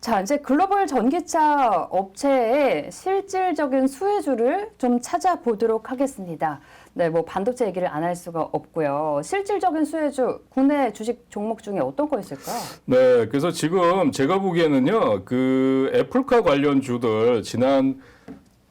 자, 이제 글로벌 전기차 업체의 실질적인 수혜주를 좀 찾아보도록 하겠습니다. 네, 뭐 반도체 얘기를 안 할 수가 없고요. 실질적인 수혜주 국내 주식 종목 중에 어떤 거 있을까요? 네, 그래서 지금 제가 보기에는요, 그 애플카 관련 주들 지난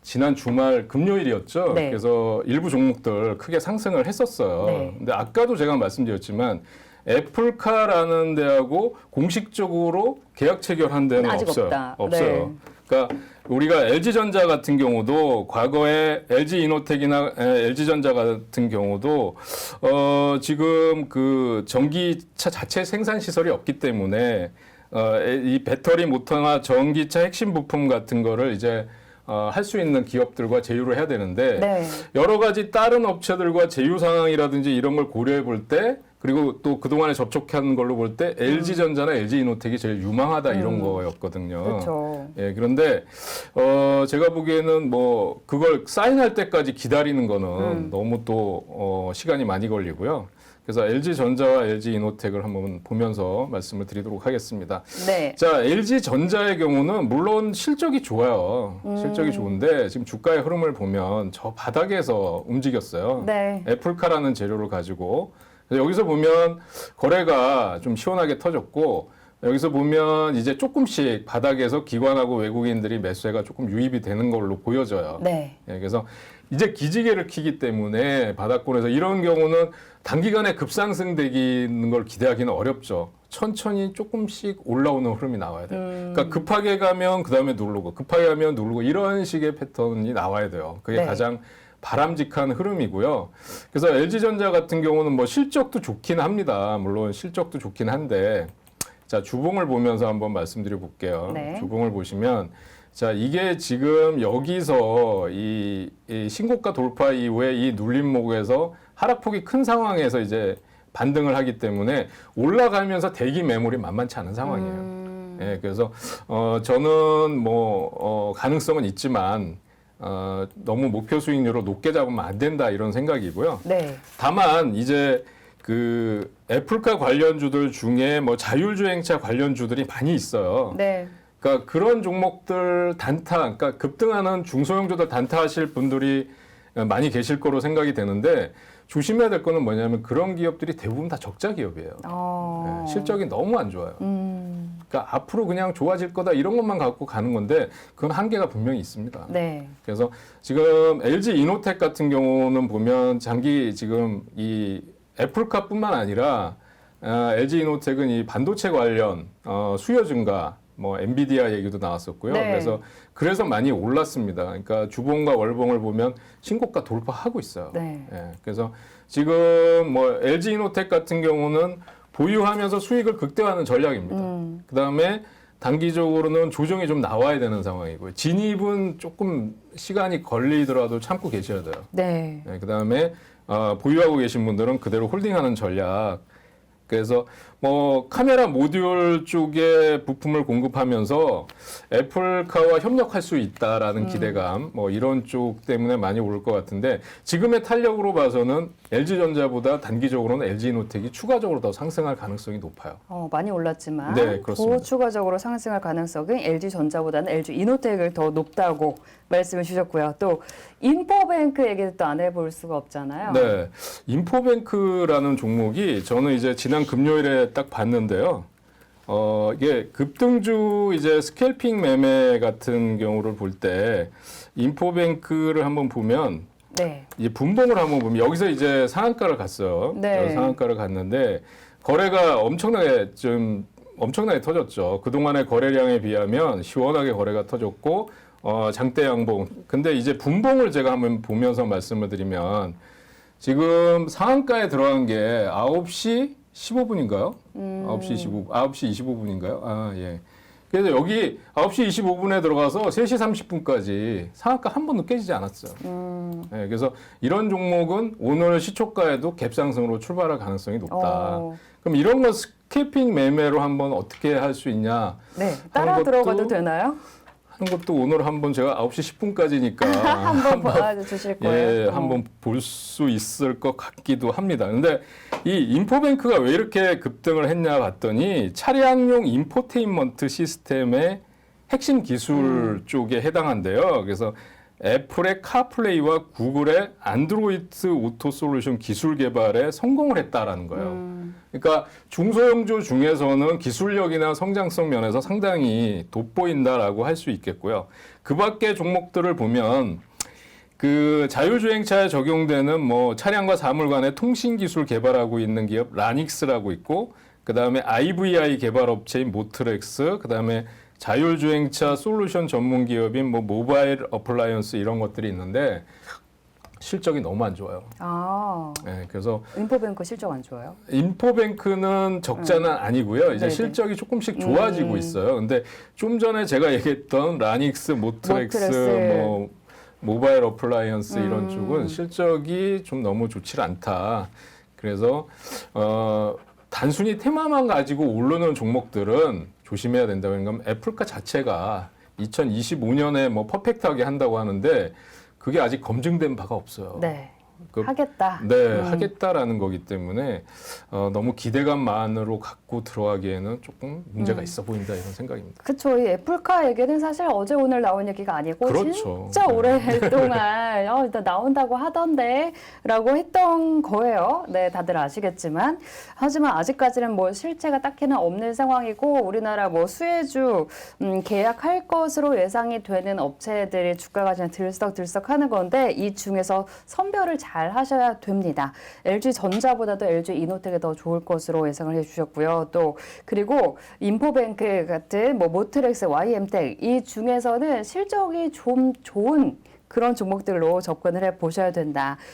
지난 주말 금요일이었죠. 네. 그래서 일부 종목들 크게 상승을 했었어요. 네. 근데 아까도 제가 말씀드렸지만 애플카라는 데하고 공식적으로 계약 체결한 데는 없어요. 없다. 없어요. 네. 그러니까 우리가 LG전자 같은 경우도 과거에 LG 이노텍이나 LG전자 같은 경우도 어 지금 그 전기차 자체 생산 시설이 없기 때문에 어이 배터리 모터나 전기차 핵심 부품 같은 거를 이제 어, 할 수 있는 기업들과 제휴를 해야 되는데 네. 여러 가지 다른 업체들과 제휴 상황이라든지 이런 걸 고려해 볼 때 그리고 또 그동안에 접촉한 걸로 볼 때 LG전자나 LG이노텍이 제일 유망하다 이런 음. 거였거든요. 그렇죠. 예, 그런데 어 제가 보기에는 뭐 그걸 사인할 때까지 기다리는 거는 음. 너무 또 어, 시간이 많이 걸리고요. 그래서 LG 전자와 LG 이노텍을 한번 보면서 말씀을 드리도록 하겠습니다. 네. 자, LG 전자의 경우는 물론 실적이 좋아요. 음. 실적이 좋은데 지금 주가의 흐름을 보면 저 바닥에서 움직였어요. 네. 애플카라는 재료를 가지고 여기서 보면 거래가 좀 시원하게 터졌고 여기서 보면 이제 조금씩 바닥에서 기관하고 외국인들이 매수해가 조금 유입이 되는 걸로 보여져요. 네. 예, 그래서 이제 기지개를 키기 때문에 바닥권에서 이런 경우는 단기간에 급상승되는 걸 기대하기는 어렵죠. 천천히 조금씩 올라오는 흐름이 나와야 돼요. 음. 그러니까 급하게 가면 그 다음에 누르고 급하게 가면 누르고 이런 식의 패턴이 나와야 돼요. 그게 네. 가장 바람직한 흐름이고요. 그래서 LG전자 같은 경우는 뭐 실적도 좋긴 합니다. 물론 실적도 좋긴 한데 자 주봉을 보면서 한번 말씀드려 볼게요. 네. 주봉을 보시면 자 이게 지금 여기서 이, 이 신고가 돌파 이후에 이 눌림목에서 하락폭이 큰 상황에서 이제 반등을 하기 때문에 올라가면서 대기 매물이 만만치 않은 상황이에요. 음. 예, 그래서 어 저는 뭐 어, 가능성은 있지만 어, 너무 목표 수익률을 높게 잡으면 안 된다 이런 생각이고요. 네. 다만 이제 그 애플카 관련주들 중에 뭐 자율주행차 관련주들이 많이 있어요. 네. 그러니까 그런 종목들 단타, 그러니까 급등하는 중소형주들 단타하실 분들이 많이 계실 거로 생각이 되는데 조심해야 될 거는 뭐냐면 그런 기업들이 대부분 다 적자 기업이에요. 어. 네, 실적이 너무 안 좋아요. 음. 그러니까 앞으로 그냥 좋아질 거다 이런 것만 갖고 가는 건데 그건 한계가 분명히 있습니다. 네. 그래서 지금 LG 이노텍 같은 경우는 보면 장기 지금 이 애플카뿐만 아니라 아, LG 이노텍은 이 반도체 관련 어, 수요 증가 뭐 엔비디아 얘기도 나왔었고요. 네. 그래서 그래서 많이 올랐습니다. 그러니까 주봉과 월봉을 보면 신고가 돌파하고 있어요. 네. 예, 그래서 지금 뭐 LG 이노텍 같은 경우는 보유하면서 수익을 극대화하는 전략입니다. 음. 그다음에 단기적으로는 조정이 좀 나와야 되는 상황이고요. 진입은 조금 시간이 걸리더라도 참고 계셔야 돼요. 네. 네, 그다음에 어, 보유하고 계신 분들은 그대로 홀딩하는 전략. 그래서 뭐 카메라 모듈 쪽에 부품을 공급하면서 애플카와 협력할 수 있다라는 음. 기대감 뭐 이런 쪽 때문에 많이 오를 것 같은데 지금의 탄력으로 봐서는 LG전자보다 단기적으로는 LG노텍이 추가적으로 더 상승할 가능성이 높아요. 어, 많이 올랐지만 네, 그렇습니다. 더 추가적으로 상승할 가능성은 LG 전자보다는 LG 이노텍을 더 높다고 말씀을 주셨고요. 또 인포뱅크 얘기도 또 안 해볼 수가 없잖아요. 네. 인포뱅크라는 종목이 저는 이제 지난 금요일에 딱 봤는데요. 어, 이게 급등주 이제 스캘핑 매매 같은 경우를 볼 때 인포뱅크를 한번 보면 네. 이 분봉을 한번 보면 여기서 이제 상한가를 갔어요. 네. 상한가를 갔는데 거래가 엄청나게 좀 엄청나게 터졌죠. 그동안의 거래량에 비하면 시원하게 거래가 터졌고 어, 장대 양봉. 근데 이제 분봉을 제가 한번 보면서 말씀을 드리면 지금 상한가에 들어간 게 9시 15분인가요? 음. 9시 25, 9시 25분인가요? 아, 예. 그래서 여기 9시 25분에 들어가서 3시 30분까지 상한가 한 번도 깨지지 않았어요. 음. 예, 그래서 이런 종목은 오늘 시초가에도 갭상승으로 출발할 가능성이 높다. 어, 그럼 이런 거 스캐핑 매매로 한번 어떻게 할 수 있냐? 네. 따라 들어가도 되나요? 하는 것도 오늘 한번 제가 9시 10분까지니까 한번 보여주실 거예요. 예, 어. 한번 볼 수 있을 것 같기도 합니다. 근데 이 인포뱅크가 왜 이렇게 급등을 했냐 봤더니 차량용 인포테인먼트 시스템의 핵심 기술 음. 쪽에 해당한대요. 그래서 애플의 카플레이와 구글의 안드로이드 오토 솔루션 기술 개발에 성공을 했다라는 거예요. 음. 그러니까 중소형주 중에서는 기술력이나 성장성 면에서 상당히 돋보인다라고 할 수 있겠고요. 그 밖의 종목들을 보면 그 자율주행차에 적용되는 뭐 차량과 사물 간의 통신 기술 개발하고 있는 기업 라닉스라고 있고 그다음에 IVI 개발 업체인 모트렉스 그다음에 자율주행차 솔루션 전문 기업인 뭐 모바일 어플라이언스 이런 것들이 있는데 실적이 너무 안 좋아요. 아, 예, 그래서 인포뱅크 실적 안 좋아요? 인포뱅크는 적자는 아니고요. 이제 네네. 실적이 조금씩 좋아지고 음. 있어요. 근데 좀 전에 제가 얘기했던 라닉스, 모트렉스, 모트렉스. 뭐 모바일 어플라이언스 이런 음. 쪽은 실적이 좀 너무 좋지 않다. 그래서 어 단순히 테마만 가지고 오르는 종목들은 조심해야 된다고 하는 건 애플카 자체가 2025년에 뭐 퍼펙트하게 한다고 하는데 그게 아직 검증된 바가 없어요. 네. 그 하겠다. 네, 음. 하겠다라는 거기 때문에 어, 너무 기대감만으로 갖고 들어가기에는 조금 문제가 음. 있어 보인다 이런 생각입니다. 그쵸. 이 애플카 얘기는 사실 어제 오늘 나온 얘기가 아니고 그렇죠. 진짜 네. 오랫동안 어, 일단 나온다고 하던데 라고 했던 거예요. 네, 다들 아시겠지만. 하지만 아직까지는 뭐 실체가 딱히는 없는 상황이고 우리나라 뭐 수혜주 음, 계약할 것으로 예상이 되는 업체들이 주가가 그냥 들썩들썩 하는 건데 이 중에서 선별을 잘 하셔야 됩니다. LG 전자보다도 LG 이노텍이 더 좋을 것으로 예상을 해주셨고요. 또 그리고 인포뱅크 같은 뭐 모트렉스, YM텍 이 중에서는 실적이 좀 좋은 그런 종목들로 접근을 해 보셔야 된다.